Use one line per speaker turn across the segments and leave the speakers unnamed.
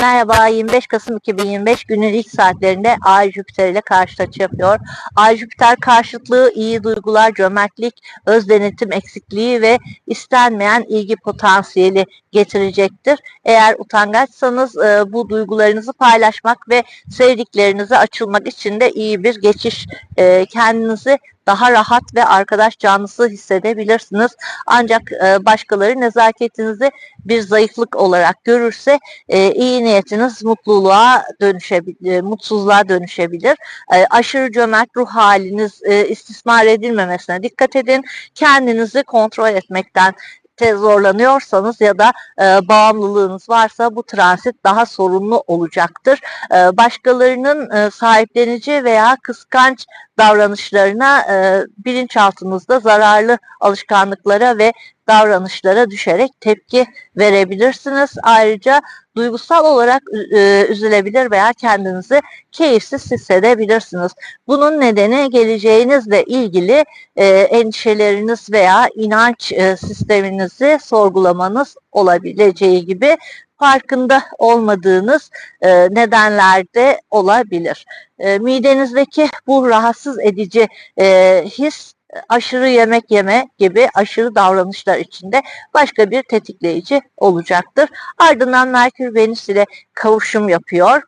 Merhaba 25 Kasım 2025 günün ilk saatlerinde Ay Jüpiter ile karşı açı yapıyor. Ay Jüpiter karşıtlığı iyi duygular, cömertlik, öz denetim eksikliği ve istenmeyen ilgi potansiyeli getirecektir. Eğer utangaçsanız e, bu duygularınızı paylaşmak ve sevdiklerinize açılmak için de iyi bir geçiş. E, kendinizi daha rahat ve arkadaş canlısı hissedebilirsiniz. Ancak e, başkaları nezaketinizi bir zayıflık olarak görürse e, iyi niyetiniz mutluluğa dönüşebilir, mutsuzluğa dönüşebilir. E, aşırı cömert ruh haliniz e, istismar edilmemesine dikkat edin. Kendinizi kontrol etmekten te zorlanıyorsanız ya da e, bağımlılığınız varsa bu transit daha sorunlu olacaktır. E, başkalarının e, sahiplenici veya kıskanç davranışlarına e, bilinçaltınızda zararlı alışkanlıklara ve davranışlara düşerek tepki verebilirsiniz. Ayrıca duygusal olarak üzülebilir veya kendinizi keyifsiz hissedebilirsiniz. Bunun nedeni geleceğinizle ilgili e, endişeleriniz veya inanç e, sisteminizi sorgulamanız olabileceği gibi farkında olmadığınız e, nedenler de olabilir. E, midenizdeki bu rahatsız edici e, his aşırı yemek yeme gibi aşırı davranışlar içinde başka bir tetikleyici olacaktır. Ardından Merkür Venüs ile kavuşum yapıyor.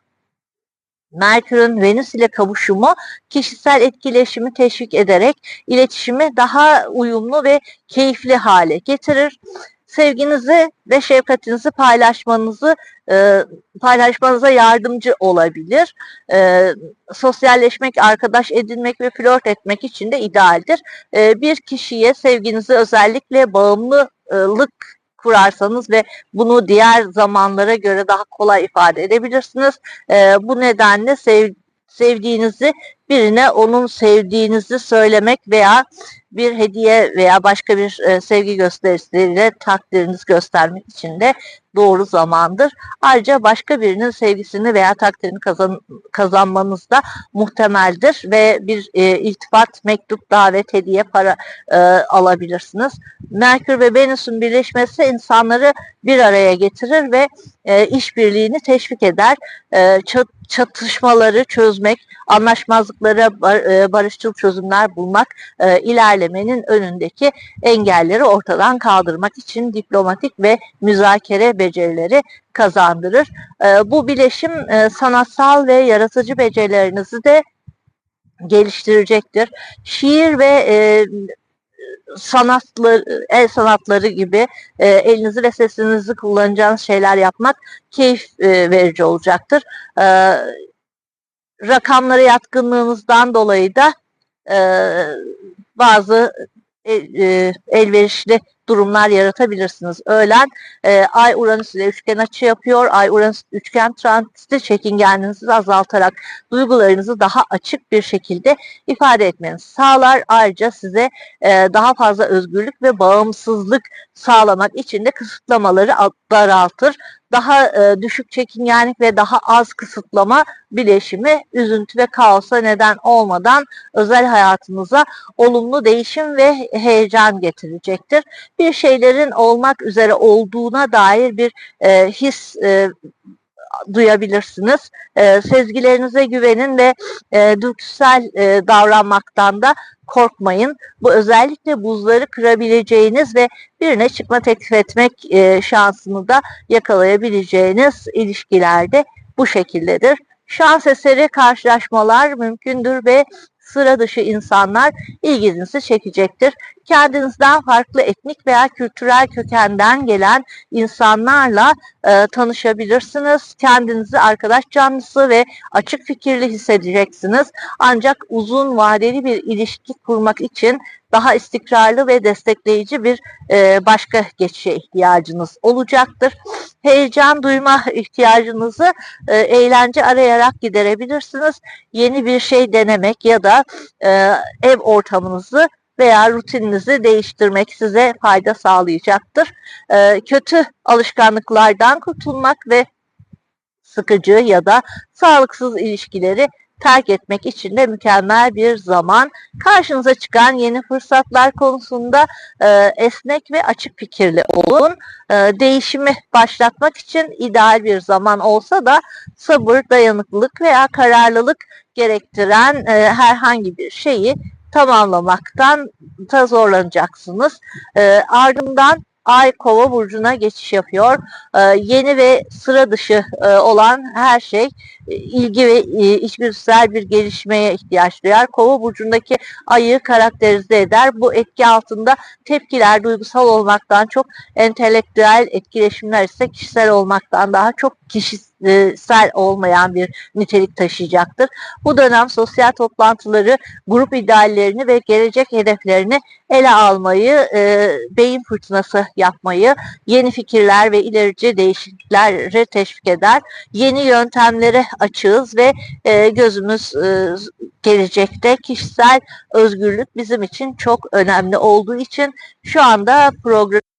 Merkür'ün Venüs ile kavuşumu kişisel etkileşimi teşvik ederek iletişimi daha uyumlu ve keyifli hale getirir. Sevginizi ve şefkatinizi paylaşmanızı e, paylaşmanıza yardımcı olabilir. E, sosyalleşmek, arkadaş edinmek ve flört etmek için de idealdir. E, bir kişiye sevginizi özellikle bağımlılık kurarsanız ve bunu diğer zamanlara göre daha kolay ifade edebilirsiniz. E, bu nedenle sev, sevdiğinizi birine onun sevdiğinizi söylemek veya bir hediye veya başka bir e, sevgi gösterisiyle takdirinizi göstermek için de doğru zamandır. Ayrıca başka birinin sevgisini veya takdirini kazan, kazanmanız da muhtemeldir ve bir e, iltifat, mektup, davet, hediye, para e, alabilirsiniz. Merkür ve Venüs'ün birleşmesi insanları bir araya getirir ve e, işbirliğini teşvik eder. E, çat, çatışmaları çözmek, anlaşmazlıklara bar, e, barışçıl çözümler bulmak, e, ilerlemenin önündeki engelleri ortadan kaldırmak için diplomatik ve müzakere becerileri kazandırır. E, bu bileşim e, sanatsal ve yaratıcı becerilerinizi de geliştirecektir. Şiir ve e, sanatları, el sanatları gibi e, elinizi ve sesinizi kullanacağınız şeyler yapmak keyif e, verici olacaktır. E, rakamlara yatkınlığınızdan dolayı da e, bazı e, e, elverişli durumlar yaratabilirsiniz. Öğlen e, Ay Uranüs ile üçgen açı yapıyor. Ay Uranüs üçgen transiti çekingenliğinizi azaltarak duygularınızı daha açık bir şekilde ifade etmenizi sağlar. Ayrıca size e, daha fazla özgürlük ve bağımsızlık sağlamak için de kısıtlamaları daraltır. Daha e, düşük çekingenlik ve daha az kısıtlama bileşimi üzüntü ve kaosa neden olmadan özel hayatınıza olumlu değişim ve heyecan getirecektir. Bir şeylerin olmak üzere olduğuna dair bir e, his e, duyabilirsiniz. E, sezgilerinize güvenin ve e, dürtüsel e, davranmaktan da korkmayın. Bu özellikle buzları kırabileceğiniz ve birine çıkma teklif etmek e, şansını da yakalayabileceğiniz ilişkilerde bu şekildedir. Şans eseri karşılaşmalar mümkündür ve sıra dışı insanlar ilginizi çekecektir. Kendinizden farklı etnik veya kültürel kökenden gelen insanlarla e, tanışabilirsiniz. Kendinizi arkadaş canlısı ve açık fikirli hissedeceksiniz. Ancak uzun vadeli bir ilişki kurmak için daha istikrarlı ve destekleyici bir e, başka geçişe ihtiyacınız olacaktır. Heyecan duyma ihtiyacınızı e, eğlence arayarak giderebilirsiniz. Yeni bir şey denemek ya da e, ev ortamınızı veya rutininizi değiştirmek size fayda sağlayacaktır. E, kötü alışkanlıklardan kurtulmak ve sıkıcı ya da sağlıksız ilişkileri terk etmek için de mükemmel bir zaman. Karşınıza çıkan yeni fırsatlar konusunda e, esnek ve açık fikirli olun. E, değişimi başlatmak için ideal bir zaman olsa da sabır, dayanıklılık veya kararlılık gerektiren e, herhangi bir şeyi tamamlamaktan da zorlanacaksınız. E, ardından Ay Kova burcuna geçiş yapıyor. E, yeni ve sıra dışı e, olan her şey e, ilgi ve e, içgüdüsel bir gelişmeye ihtiyaç duyar. Kova burcundaki ayı karakterize eder. Bu etki altında tepkiler duygusal olmaktan çok entelektüel etkileşimler ise kişisel olmaktan daha çok kişisel olmayan bir nitelik taşıyacaktır. Bu dönem sosyal toplantıları, grup ideallerini ve gelecek hedeflerini ele almayı, e, beyin fırtınası yapmayı, yeni fikirler ve ilerici değişiklikleri teşvik eder. Yeni yöntemlere açığız ve e, gözümüz e, gelecekte kişisel özgürlük bizim için çok önemli olduğu için şu anda program